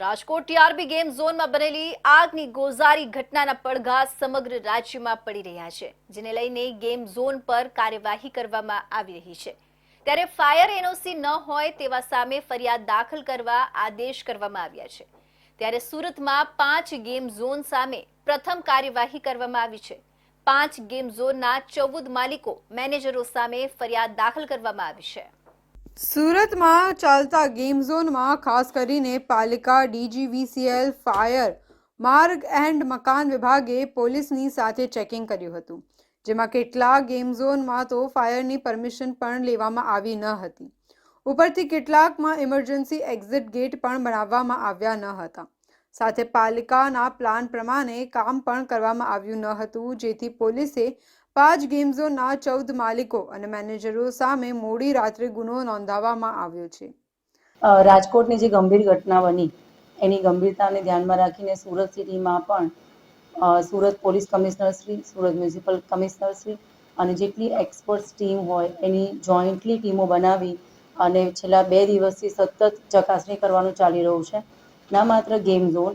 Rajkot TRB game ઝોનમાં બનેલી આગની ગોઝારી ઘટનાના પડઘા સમગ્ર રાજ્યમાં પડી રહ્યા છે, જેને લઈને ગેમ ઝોન પર કાર્યવાહી કરવામાં આવી રહી છે. ત્યારે ફાયર એનઓસી ન હોય તેવા સામે ફરિયાદ દાખલ કરવા આદેશ કરવામાં આવ્યા છે. ત્યારે સુરતમાં પાંચ ગેમ ઝોન સામે પ્રથમ કાર્યવાહી કરવામાં આવી છે. પાંચ ગેમ ઝોનના ચૌદ માલિકો મેનેજરો સામે ફરિયાદ દાખલ કરવામાં આવી છે. સુરતમાં ચાલતા ગેમ ઝોનમાં ખાસ કરીને પાલિકા, ડીજીવીસીએલ, ફાયર, માર્ગ એન્ડ મકાન વિભાગે પોલીસની સાથે ચેકિંગ કર્યું હતું, જેમાં કેટલાક ગેમ ઝોનમાં તો ફાયરની પરમિશન પણ લેવામાં આવી ન હતી. ઉપરથી કેટલાકમાં ઇમરજન્સી એક્ઝિટ ગેટ પણ બનાવવામાં આવ્યા ન હતા. સાથે પાલિકાના પ્લાન પ્રમાણે કામ પણ કરવામાં આવ્યું ન હતું, જેથી પોલીસે પાંચ ગેમ ઝોનના ચૌદ માલિકો અને મેનેજરો સામે મોડી રાત્રે ગુનો નોંધાવવામાં આવ્યો છે. રાજકોટની જે ગંભીર ઘટના બની, એની ગંભીરતાને ધ્યાનમાં રાખીને સુરત સિટીમાં પણ Surat police commissioner Shri, Surat municipal commissioner Shri અને જેટલી એક્સપર્ટ્સ ટીમ હોય, એની જોઈન્ટલી ટીમો બનાવી અને છેલ્લા બે દિવસથી સતત ચકાસણી કરવાનું ચાલી રહ્યું છે. ના માત્ર ગેમ ઝોન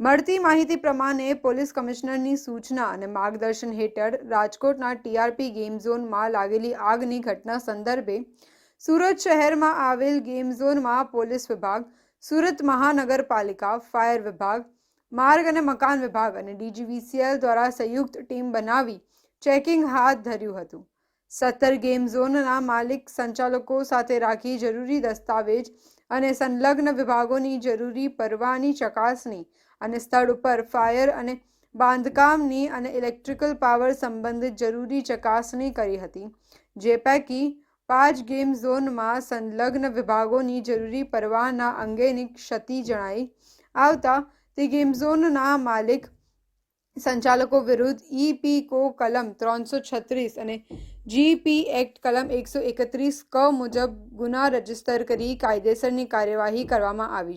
મળતી માહિતી પ્રમાણે પોલીસ કમિશનરની સૂચના અને માર્ગદર્શન હેઠળ રાજકોટના ટીઆરપી ગેમ ઝોનમાં લાગેલી આગની ઘટના સંદર્ભે સુરત શહેરમાં આવેલ ગેમ ઝોનમાં પોલીસ વિભાગ, સુરત મહાનગરપાલિકા, ફાયર વિભાગ, માર્ગ અને મકાન વિભાગ અને ડીજીવીસીએલ દ્વારા સંયુક્ત ટીમ બનાવી ચેકિંગ હાથ ધર્યું હતું. સત્તર ગેમ ઝોનના માલિક સંચાલકો સાથે રાખી જરૂરી દસ્તાવેજ અને સંલગ્ન વિભાગોની જરૂરી પરવાની ચકાસણી અને સ્થળ ઉપર ફાયર અને બાંધકામની અને ઇલેક્ટ્રિકલ પાવર સંબંધિત જરૂરી ચકાસણી કરી હતી, જે પૈકી પાંચ ગેમ ઝોનમાં સંલગ્ન વિભાગોની જરૂરી પરવાના અંગેની ક્ષતિ જણાઈ. આવતા તે ગેમ ઝોનના માલિક સંચાલકો વિરુદ્ધ ઈપીકો કલમ ત્રણસો છત્રીસ અને જીપી એક્ટ કલમ એકસો એકત્રીસ ક મુજબ ગુના રજિસ્ટર કરી કાયદેસરની કાર્યવાહી કરવામાં આવી